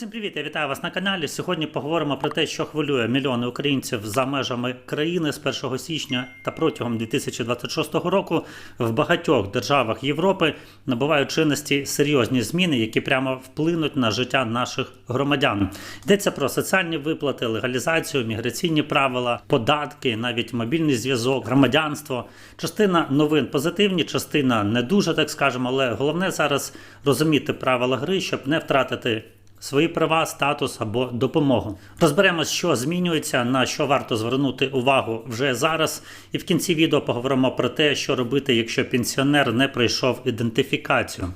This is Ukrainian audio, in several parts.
Всім привіт, я вітаю вас на каналі. Сьогодні поговоримо про те, що хвилює мільйони українців за межами країни з 1 січня та протягом 2026 року в багатьох державах Європи набувають чинності серйозні зміни, які прямо вплинуть на життя наших громадян. Йдеться про соціальні виплати, легалізацію, міграційні правила, податки, навіть мобільний зв'язок, громадянство. Частина новин позитивні, частина не дуже, так скажемо, але головне зараз розуміти правила гри, щоб не втратити свої права, статус або допомогу. Розберемось, що змінюється, на що варто звернути увагу вже зараз. І в кінці відео поговоримо про те, що робити, якщо пенсіонер не пройшов ідентифікацію.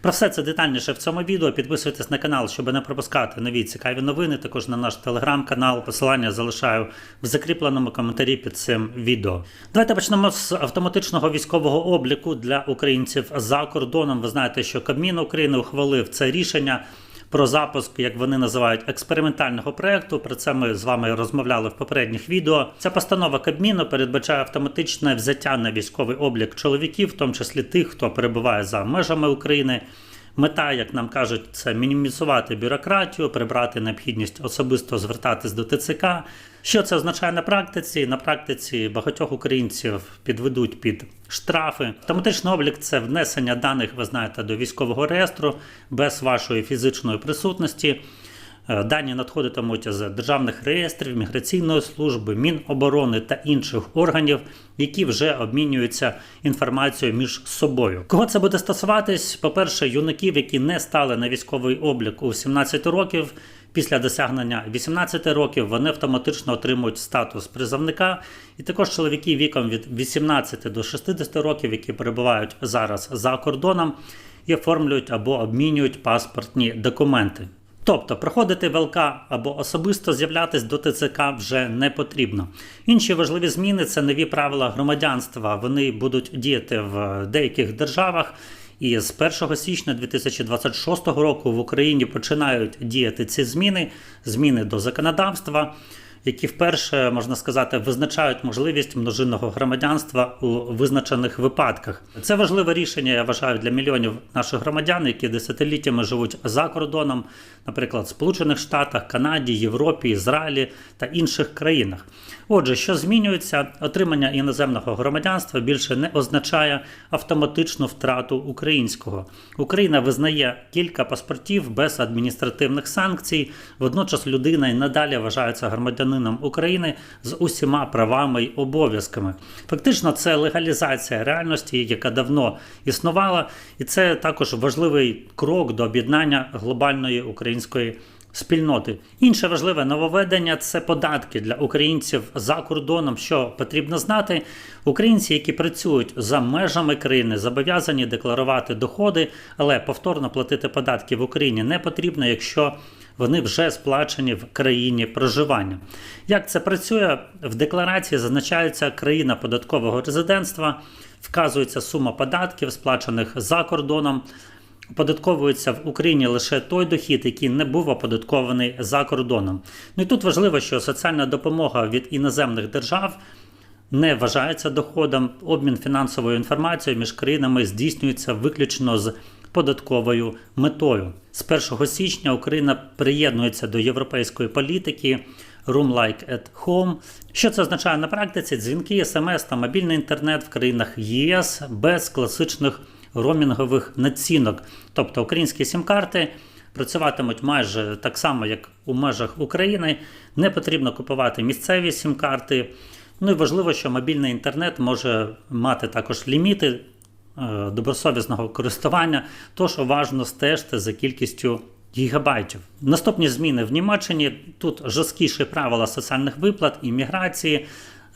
Про все це детальніше в цьому відео. Підписуйтесь на канал, щоб не пропускати нові цікаві новини. Також на наш телеграм-канал. Посилання залишаю в закріпленому коментарі під цим відео. Давайте почнемо з автоматичного військового обліку для українців за кордоном. Ви знаєте, що Кабмін України ухвалив це рішення про запуск, як вони називають, експериментального проекту. Про це ми з вами розмовляли в попередніх відео. Ця постанова Кабміну передбачає автоматичне взяття на військовий облік чоловіків, в тому числі тих, хто перебуває за межами України. Мета, як нам кажуть, це мінімізувати бюрократію, прибрати необхідність особисто звертатись до ТЦК. Що це означає на практиці? На практиці багатьох українців підведуть під штрафи. Автоматичний облік це внесення даних, ви знаєте, до військового реєстру без вашої фізичної присутності. Е, Дані надходитимуть з державних реєстрів, міграційної служби, Міноборони та інших органів, які вже обмінюються інформацією між собою. Кого це буде стосуватись? По-перше, юнаків, які не стали на військовий облік у 17 років. Після досягнення 18 років вони автоматично отримують статус призовника, і також чоловіки віком від 18 до 60 років, які перебувають зараз за кордоном, і оформлюють або обмінюють паспортні документи. Тобто проходити ВЛК або особисто з'являтись до ТЦК вже не потрібно. Інші важливі зміни це нові правила громадянства. Вони будуть діяти в деяких державах. І з 1 січня 2026 року в Україні починають діяти ці зміни, зміни до законодавства, які вперше можна сказати визначають можливість множинного громадянства у визначених випадках. Це важливе рішення, я вважаю, для мільйонів наших громадян, які десятиліттями живуть за кордоном, наприклад, в Сполучених Штатах, Канаді, Європі, Ізраїлі та інших країнах. Отже, що змінюється, отримання іноземного громадянства більше не означає автоматичну втрату українського. Україна визнає кілька паспортів без адміністративних санкцій. Водночас людина і надалі вважається громадянином України з усіма правами й обов'язками. Фактично, це легалізація реальності, яка давно існувала, і це також важливий крок до об'єднання глобальної української спільноти. Інше важливе нововведення це податки для українців за кордоном. Що потрібно знати, українці, які працюють за межами країни, зобов'язані декларувати доходи, але повторно платити податки в Україні не потрібно, якщо вони вже сплачені в країні проживання. Як це працює? В декларації зазначається країна податкового резидентства, вказується сума податків, сплачених за кордоном. Оподатковується в Україні лише той дохід, який не був оподаткований за кордоном. Ну і тут важливо, що соціальна допомога від іноземних держав не вважається доходом. Обмін фінансовою інформацією між країнами здійснюється виключно з податковою метою. З 1 січня Україна приєднується до європейської політики. Room Like at Home. Що це означає на практиці? Дзвінки, смс та мобільний інтернет в країнах ЄС без класичних ромінгових націнок. Тобто українські сім-карти працюватимуть майже так само, як у межах України. Не потрібно купувати місцеві сім-карти. Ну і важливо, що мобільний інтернет може мати також ліміти добросовісного користування, тож уважно стежте за кількістю гігабайтів. Наступні зміни в Німеччині тут жорсткіші правила соціальних виплат і міграції.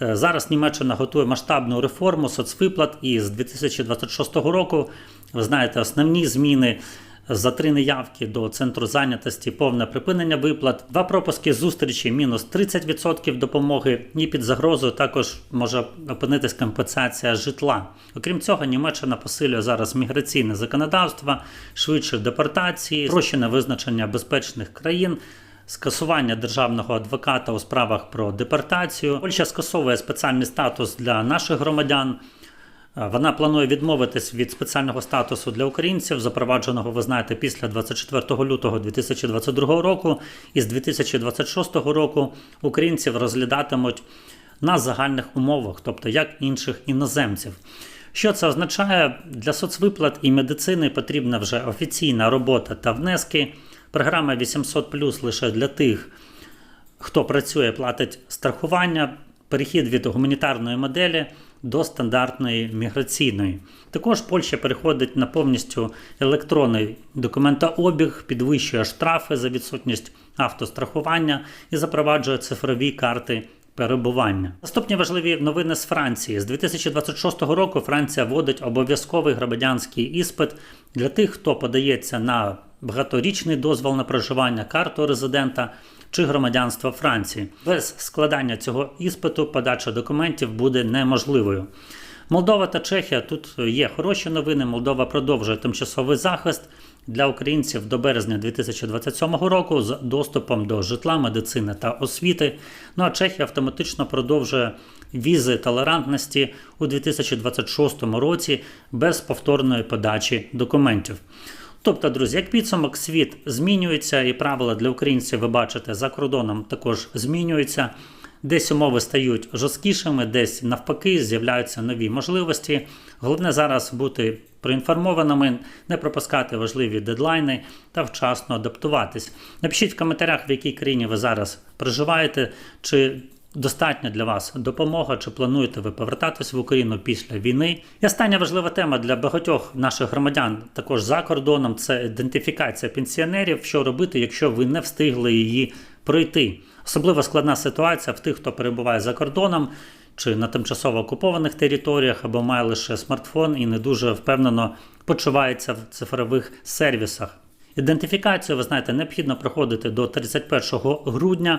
Е, Зараз Німеччина готує масштабну реформу соцвиплат, і з 2026 року ви знаєте основні зміни. За три неявки до центру зайнятості повне припинення виплат, два пропуски зустрічі, мінус 30% допомоги, і під загрозою також може опинитись компенсація житла. Окрім цього, Німеччина посилює зараз міграційне законодавство, швидше депортації, спрощене визначення безпечних країн. Скасування державного адвоката у справах про депортацію. Польща скасовує спеціальний статус для наших громадян. Е, Вона планує відмовитись від спеціального статусу для українців, запровадженого, ви знаєте, після 24 лютого 2022 року. І з 2026 року українців розглядатимуть на загальних умовах, тобто як інших іноземців. Що це означає? Для соцвиплат і медицини потрібна вже офіційна робота та внески. Програма 800 лише для тих, хто працює, платить страхування, перехід від гуманітарної моделі до стандартної міграційної. Також Польща переходить на повністю електронний документообіг, підвищує штрафи за відсутність автострахування і запроваджує цифрові карти. Перебування наступні важливі новини з Франції з 2026 року. Франція вводить обов'язковий громадянський іспит для тих, хто подається на багаторічний дозвол на проживання, карту резидента чи громадянства Франції. Без складання цього іспиту подача документів буде неможливою. Молдова та Чехія тут є хороші новини. Молдова продовжує тимчасовий захист для українців до березня 2027 року з доступом до житла, медицини та освіти. Ну а Чехія автоматично продовжує візи толерантності у 2026 році без повторної подачі документів. Тобто, друзі, як підсумок, світ змінюється, і правила для українців, ви бачите, за кордоном також змінюються. Десь умови стають жорсткішими, десь навпаки з'являються нові можливості. Головне зараз бути проінформованими, не пропускати важливі дедлайни та вчасно адаптуватись. Напишіть в коментарях, в якій країні ви зараз проживаєте, чи достатня для вас допомога, чи плануєте ви повертатись в Україну після війни. І остання важлива тема для багатьох наших громадян, також за кордоном, це ідентифікація пенсіонерів. Що робити, якщо ви не встигли її пройти? Особливо складна ситуація в тих, хто перебуває за кордоном чи на тимчасово окупованих територіях, або має лише смартфон і не дуже впевнено почувається в цифрових сервісах. Ідентифікацію, ви знаєте, необхідно проходити до 31 грудня,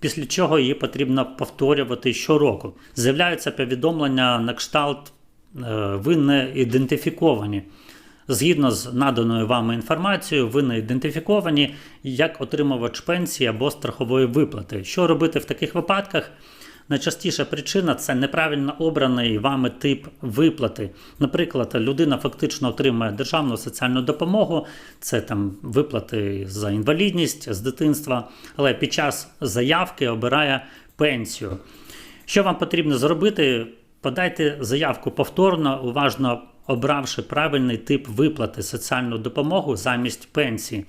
після чого її потрібно повторювати щороку. З'являються повідомлення на кшталт е, ви не ідентифіковані. Згідно з наданою вами інформацією, ви не ідентифіковані як отримувач пенсії або страхової виплати. Що робити в таких випадках? Найчастіша причина це неправильно обраний вами тип виплати. Наприклад, людина фактично отримує державну соціальну допомогу, це там виплати за інвалідність з дитинства, але під час заявки обирає пенсію. Що вам потрібно зробити? Подайте заявку повторно, уважно обравши правильний тип виплати соціальну допомогу замість пенсії.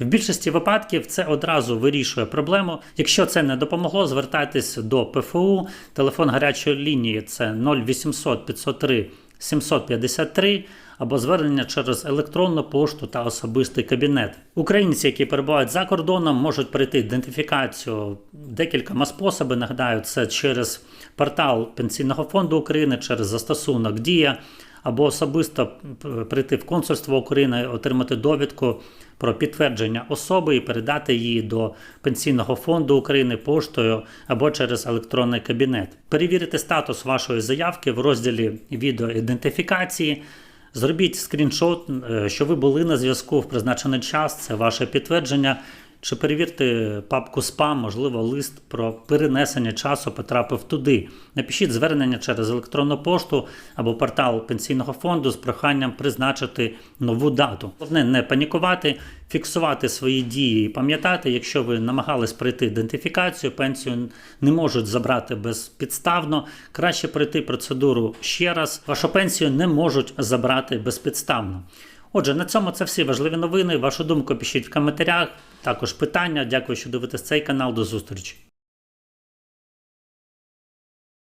В більшості випадків це одразу вирішує проблему. Якщо це не допомогло, звертайтесь до ПФУ. Телефон гарячої лінії це 0800 503 753 або звернення через електронну пошту та особистий кабінет. Українці, які перебувають за кордоном, можуть пройти ідентифікацію декількома способами. Нагадаю, це через портал Пенсійного фонду України, через застосунок Дія або особисто прийти в консульство України, отримати довідку про підтвердження особи і передати її до Пенсійного фонду України поштою або через електронний кабінет. Перевірити статус вашої заявки в розділі відеоідентифікації. Зробіть скріншот, е, що ви були на зв'язку в призначений час, це ваше підтвердження. Чи перевірте папку спам, можливо, лист про перенесення часу потрапив туди. Напишіть звернення через електронну пошту або портал пенсійного фонду з проханням призначити нову дату. Головне не панікувати, фіксувати свої дії і пам'ятати, якщо ви намагались пройти ідентифікацію, пенсію не можуть забрати безпідставно. Краще пройти процедуру ще раз. Вашу пенсію не можуть забрати безпідставно. Отже, на цьому це всі важливі новини. Вашу думку пишіть в коментарях. Також питання. Дякую, що дивитесь цей канал. До зустрічі.